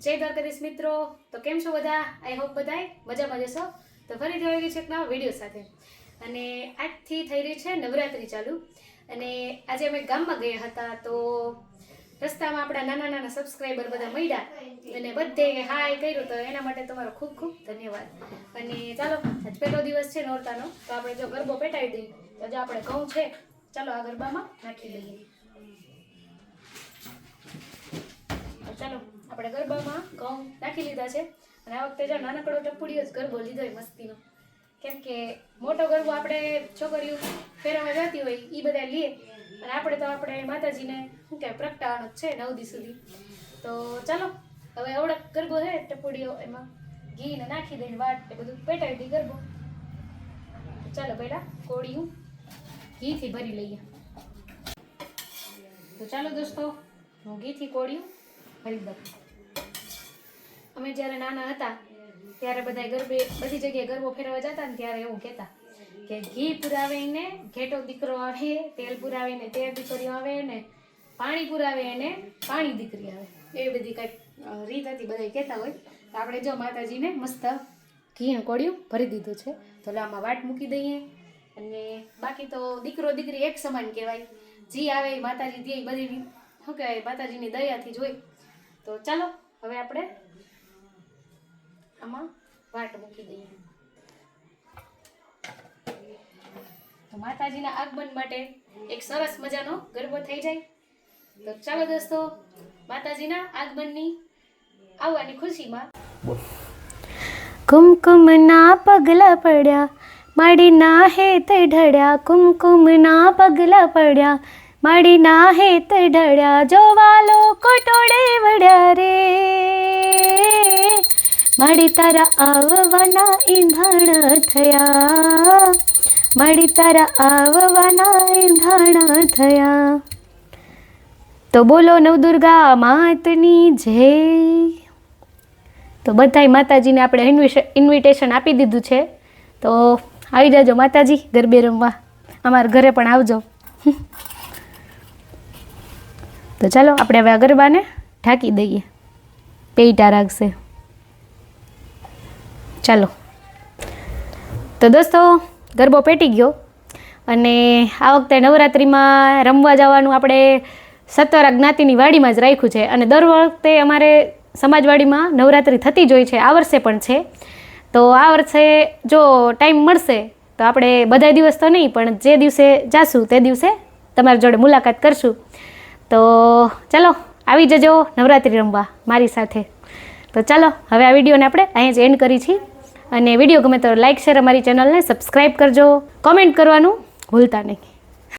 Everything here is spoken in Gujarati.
જય દ્વારકાધીશ મિત્રો. તો કેમ છો બધા? આઈ હોપ બધાય મજામાં જશો. તો ફરીથી આવી ગઈ છે એક નવા વીડિયો સાથે. અને આજથી થઈ રહી છે નવરાત્રિ ચાલુ. અને આજે અમે ગામમાં ગયા હતા તો રસ્તામાં આપણા નાના નાના સબસ્ક્રાઈબર બધા મળ્યા અને બધે હાય કર્યું. તો એના માટે તમારો ખૂબ ખૂબ ધન્યવાદ. અને ચાલો, આજ પહેલો દિવસ છે નોરતાનો. તો આપણે જો ગરબો પેટાવી દઈએ. તો જો આપણે ઘઉં છે. ચાલો આ ગરબામાં નાખી દઈએ. ચાલો. આપણે ગરબામાં ઘઉં નાખી લીધા છે. અને આ વખતે જો નાનકડો ટપુડીઓ જ ગરબો લીધો હોય મસ્તીનો. કેમ કે મોટો ગરબો આપણે છોકરીઓ ફેરવવા જતી હોય એ બધા લઈએ અને આપણે તો આપણે માતાજીને શું કહેવાય, પ્રગટાવાનો જ છે નવ દી સુધી. તો ચાલો, હવે અવડક ગરબો છે ટપુડીઓ એમાં ઘીને નાખી દઈને વાટ એ બધું પેટાવી દઈ ગરબો. ચાલો પહેલાં કોળિયું ઘીથી ભરી લઈએ. તો ચાલો દોસ્તો, હું ઘીથી કોળિયું ભરી દઉં. અમે જ્યારે નાના હતા, ત્યારે બધા ગરબે, બધી જગ્યાએ ગરબો ફેરવા જતા ને ત્યારે એવું કહેતા કે ઘી પુરાવીને ઘેટો દીકરો આવે, તેલ પુરાવીને તેલ દીકરીઓ આવે ને પાણી પુરાવે એને પાણી દીકરી આવે. એવી બધી કંઈક રીત હતી બધા કહેતા હોય. તો આપણે જો માતાજીને મસ્ત ઘીનું કોળિયું ભરી દીધું છે. તો લે આમાં વાટ મૂકી દઈએ અને બાકી તો દીકરો દીકરી એક સમાન કહેવાય. જી આવે માતાજી દે બધી, શું કહેવાય, માતાજીની દયાથી જોઈ તો ચાલો, હવે આપણે આમાં વાટ મૂકી દઈએ. તો માતાજીના આગમન માટે એક સરસ મજાનો ગરબો થઈ જાય. તો ચાલો દોસ્તો માતાજીના આગમનની આવવાની ખુશીમાં કુમકુમના પગલા પડ્યા માડીના હેત ઢળ્યા કુમકુમના પગલા પડ્યા માડીના હેત ઢળ્યા જોવા લોકો ટોળે વળ્યા રે. માડી તારા આવવાના ઈંધણ થયા માડી તારા આવવાના ઈંધણ થયા તો બોલો નવદુર્ગા માતની જય. તો બધાય માતાજીને આપણે ઇન્વિટેશન આપી દીધું છે. તો આવી જાજો માતાજી ગરબે રમવા. અમારા ઘરે પણ આવજો. તો ચાલો આપણે હવે આ ગરબાને ઢાંકી દઈએ. પેટા રાખશે. ચાલો. તો દોસ્તો, ગરબો પેટી ગયો અને આ વખતે નવરાત્રિમાં રમવા જવાનું આપણે સત્વરા જ્ઞાતિની વાડીમાં જ રાખ્યું છે અને દર વખતે અમારે સમાજવાડીમાં નવરાત્રિ થતી જ હોય છે, આ વર્ષે પણ છે. તો આ વર્ષે જો ટાઈમ મળશે તો આપણે બધા દિવસ તો નહીં, પણ જે દિવસે જાશું તે દિવસે તમારી જોડે મુલાકાત કરશું. તો ચાલો, આવી જજો નવરાત્રિ રમવા મારી સાથે. તો ચાલો, હવે આ વિડીયોને આપણે અહીંયા જ એન્ડ કરી છીએ. અને વીડિયો ગમે તો લાઇક શેર અમારી ચેનલને સબસ્ક્રાઈબ કરજો. કોમેન્ટ કરવાનું ભૂલતા નહીં.